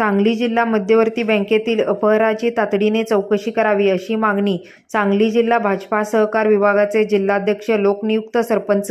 सांगली जिल्हा मध्यवर्ती बँकेतील अपहराची तातडीने चौकशी करावी अशी मागणी सांगली जिल्हा भाजपा सहकार विभागाचे जिल्हाध्यक्ष लोकनियुक्त सरपंच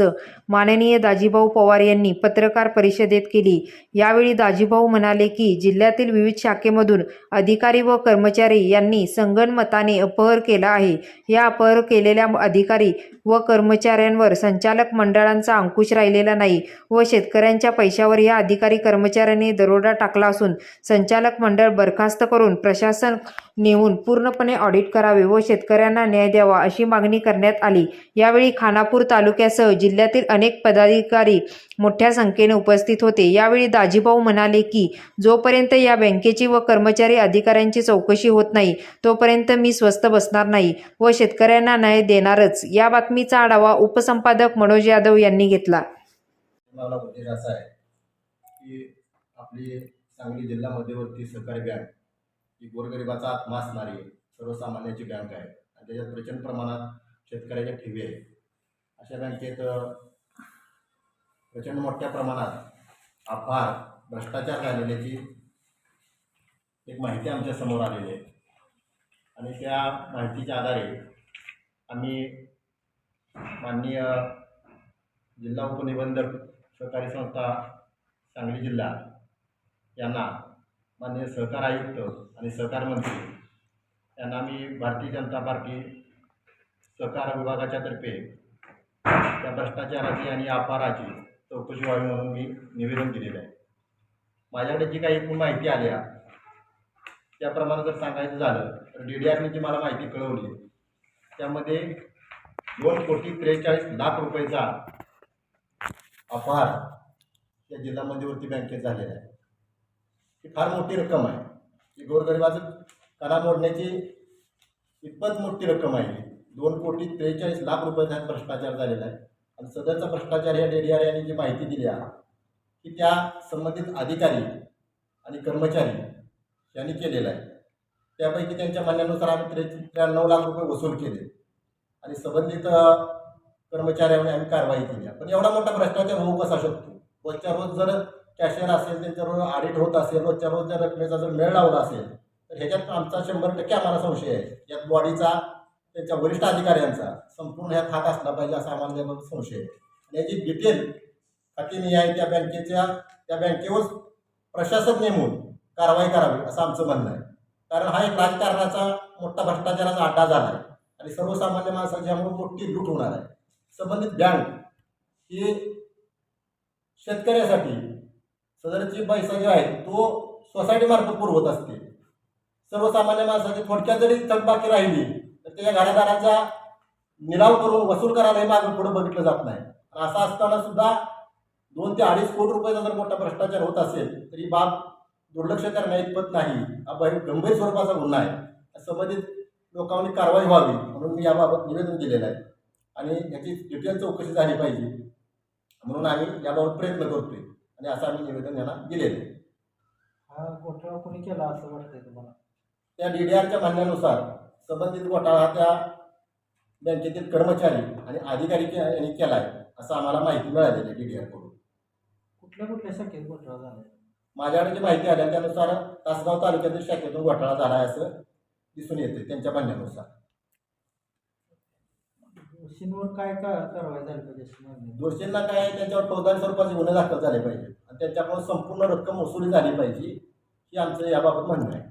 माननीय दाजीभाऊ पवार यांनी पत्रकार परिषदेत केली. यावेळी दाजीभाऊ म्हणाले की जिल्ह्यातील विविध शाखेमधून अधिकारी व कर्मचारी यांनी संगनमताने अपहर केला आहे. या अपहर केलेल्या अधिकारी व कर्मचाऱ्यांवर संचालक मंडळांचा अंकुश राहिलेला नाही व शेतकऱ्यांच्या पैशावर या अधिकारी कर्मचाऱ्यांनी दरोडा टाकला असून संचालक मंडळ बरखास्त करून प्रशासन नेऊन पूर्णपणे ऑडिट करावे व शेतकऱ्यांना न्याय द्यावा अशी मागणी करण्यात आली. यावेळी खानापूर तालुक्यासह जिल्ह्यातील अनेक पदाधिकारी मोठ्या संख्येने उपस्थित होते. यावेळी दाजीभाऊ म्हणाले की जोपर्यंत या बँकेची व कर्मचारी अधिकाऱ्यांची चौकशी होत नाही तोपर्यंत मी स्वस्त बसणार नाही व शेतकऱ्यांना न्याय देणारच. या बातमीचा आढावा उपसंपादक मनोज यादव यांनी घेतला. आपली सांगली जिल्हा मध्यवर्ती सहकारी बँक ही गोरगरिबाचा आत्मा असणारी सर्वसामान्याची बँक आहे. आणि त्याच्यात प्रचंड प्रमाणात शेतकऱ्याच्या ठेवी आहेत. अशा बँकेत प्रचंड मोठ्या प्रमाणात अपहार भ्रष्टाचार झालेल्याची एक माहिती आमच्यासमोर आलेली आहे. आणि त्या माहितीच्या आधारे आम्ही माननीय जिल्हा उपनिबंधक सहकारी संस्था सांगली जिल्हा यांना माननीय सहकार आयुक्त आणि सहकार मंत्री यांना मी भारतीय जनता पार्टी सहकार विभागाच्या तर्फे त्या भ्रष्टाचाराची आणि अपाराची चौकशी व्हावी म्हणून मी निवेदन दिलेलं आहे. माझ्याकडे जी काही एकूण माहिती आल्या त्याप्रमाणे जर सांगायचं झालं तर डी डी आरने जी मला माहिती कळवली त्यामध्ये दोन कोटी त्रेचाळीस लाख रुपयेचा अपहार या जिल्हा मध्यवर्ती बँकेत झालेला आहे. ही फार मोठी रक्कम आहे. ही गोरगरिबाचं कणा मोडण्याची इतपत मोठी रक्कम आहे दोन कोटी त्रेचाळीस लाख रुपयाचा भ्रष्टाचार झालेला आहे. आणि सदरचा भ्रष्टाचार या डी डी आर यांनी जी माहिती दिली आहे की त्या संबंधित अधिकारी आणि कर्मचारी यांनी केलेला आहे. त्यापैकी त्यांच्या म्हणण्यानुसार आम्ही त्रे त्र्याण्णव लाख रुपये वसूल केले. आणि संबंधित कर्मचाऱ्यांनी आम्ही कारवाई केली आहे. पण एवढा मोठा भ्रष्टाचार होऊ कसा शकतो? रोजच्या रोज जर कॅशियर असेल त्यांच्याबरोबर ऑडिट होत असेल रोजच्या रोज जर रकमेचा जर मेळ लावला असेल तर ह्याच्यात आमचा शंभर टक्के आम्हाला संशय आहे. यात बॉडीचा त्यांच्या वरिष्ठ अधिकाऱ्यांचा संपूर्ण ह्यात हात असला पाहिजे असा आम्हाला संशय आहे. आणि याची डिटेल खाती आहे त्या बँकेच्या त्या बँकेवर प्रशासक नेमून कारवाई करावी असं आमचं म्हणणं आहे. कारण हा एक राजकारणाचा मोठा भ्रष्टाचाराचा अड्डा झाला आहे आणि सर्वसामान्य माणसाची यामुळे मोठी लूट होणार आहे. संबंधित बँक ही शेतकऱ्यासाठी सदरची पैसा जो आहे तो सोसायटीमार्फत पुरवत असते. सर्वसामान्य माणसाची थोडक्यात जरी थकबाकी राहिली तर त्याच्या घरादाराचा निराव करून वसूल करायलाही मागं पुढे बघितलं जात नाही. असं असताना सुद्धा दोन ते अडीच कोटी रुपयाचा जर मोठा भ्रष्टाचार होत असेल तर ही बाब दुर्लक्ष करण्या इतपत नाही. हा गंभीर स्वरूपाचा गुन्हा आहे. संबंधित लोकांनी कारवाई व्हावी म्हणून मी याबाबत निवेदन दिलेलं आहे. आणि याची डिटेल चौकशी झाली पाहिजे. म्हणून आम्ही याबाबत प्रयत्न करतोय. आणि असं आम्ही निवेदन यांना दिलेलं आहे. हा घोटाळा कोणी केला असं वाटतंय तुम्हाला? त्या डी डी आरच्या म्हणण्यानुसार संबंधित घोटाळा हा त्या बँकेतील कर्मचारी आणि अधिकारी के- यांनी केला आहे असं आम्हाला माहिती मिळालेली आहे डी डी आरकडून कुठल्या कुठल्या शाखेत घोटाळा झाला माझ्याकडे जी माहिती आली आहे त्यानुसार तासगाव तालुक्यातील शाखेतून घोटाळा झाला आहे असं दिसून येते त्यांच्या म्हणण्यानुसार. दोषींवर काय का कारवाई झाली पाहिजे अशी मागणी आहे. दोषींना काय आहे, त्यांच्यावर फौजदारी स्वरूपाचे गुन्हे दाखल झाले पाहिजे. आणि त्यांच्याकडून संपूर्ण रक्कम वसुली झाली पाहिजे ही आमचं याबाबत म्हणणं आहे.